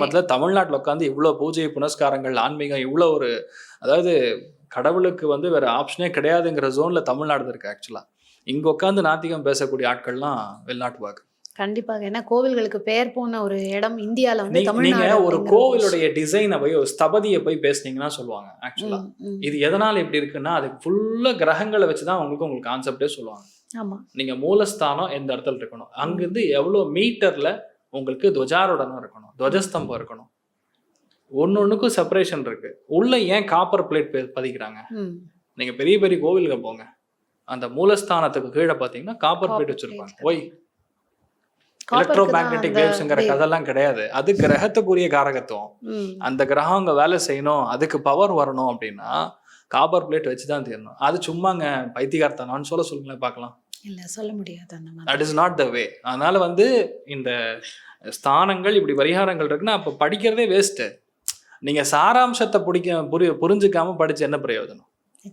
ஆசிரமத்துல தமிழ்நாட்டுல உட்காந்து இவ்வளவு பூஜை புனஸ்காரங்கள் ஆன்மீகம் இவ்வளவு ஒரு அதாவது கடவுளுக்கு வந்து வேற ஆப்ஷனே கிடையாதுங்கிற ஜோன்ல தமிழ்நாடு இருக்கு ஆக்சுவலா இங்க உட்காந்து நாத்திகம் பேசக்கூடிய ஆட்கள்லாம் வெளிநாட்டு வாக்கு. கண்டிப்பாக. ஏன்னா கோவில்களுக்கு பெயர் போன ஒரு இடம் இந்தியால வந்து நீங்க ஒரு கோவிலுடைய டிசைனை போய் ஒரு ஸ்தபதியை போய் பேசுனீங்கன்னா சொல்லுவாங்க ஆக்சுவலா. இது எதனால இப்படி இருக்குன்னா அதுக்கு ஃபுல்லா கிரகங்களை வச்சுதான் உங்களுக்கு உங்களுக்கு கான்செப்டே சொல்லுவாங்க. ஆமா. நீங்க மூலஸ்தானம் எந்த இடத்துல இருக்கணும்? அங்கிருந்து எவ்வளவு மீட்டர்ல உங்களுக்கு துவஜாரோடனம் இருக்கணும் துவஜஸ்தம்பம் இருக்கணும். ஒன்னொன்னுக்கும் செப்பரேஷன் இருக்கு. உள்ள ஏன் காப்பர் பிளேட் பதிக்கிறாங்க. நீங்க பெரிய பெரிய கோவிலுக்கு போங்க. அந்த மூலஸ்தானத்துக்கு கீழே பாத்தீங்கன்னா காப்பர் பிளேட் வச்சிருப்பாங்க. ஒய் எலக்ட்ரோ மேக்னெட்டிக் வேவ்ஸ்ங்கிற. கதெல்லாம் கிடையாது. அது கிரகத்துக்குரிய காரகத்துவம். அந்த கிரகம் அங்க வேலை செய்யணும் அதுக்கு பவர் வரணும் அப்படின்னா காப்பர் பிளேட் வச்சு தான் தீரணும். அது சும்மாங்க பைத்தியகார்த்தனான்னு சொல்ல சொல்லுங்களேன் பார்க்கலாம். இல்லை சொல்ல முடியாது அந்த மாதிரி. That is not the way அதனால வந்து இந்த ஸ்தானங்கள் இப்படி பரிகாரங்கள் இருக்குன்னா அப்போ படிக்கிறதே வேஸ்ட்டு நீங்கள் சாராம்சத்தை பிடிக்க புரி புரிஞ்சுக்காமல் படித்து என்ன பிரயோஜனம்?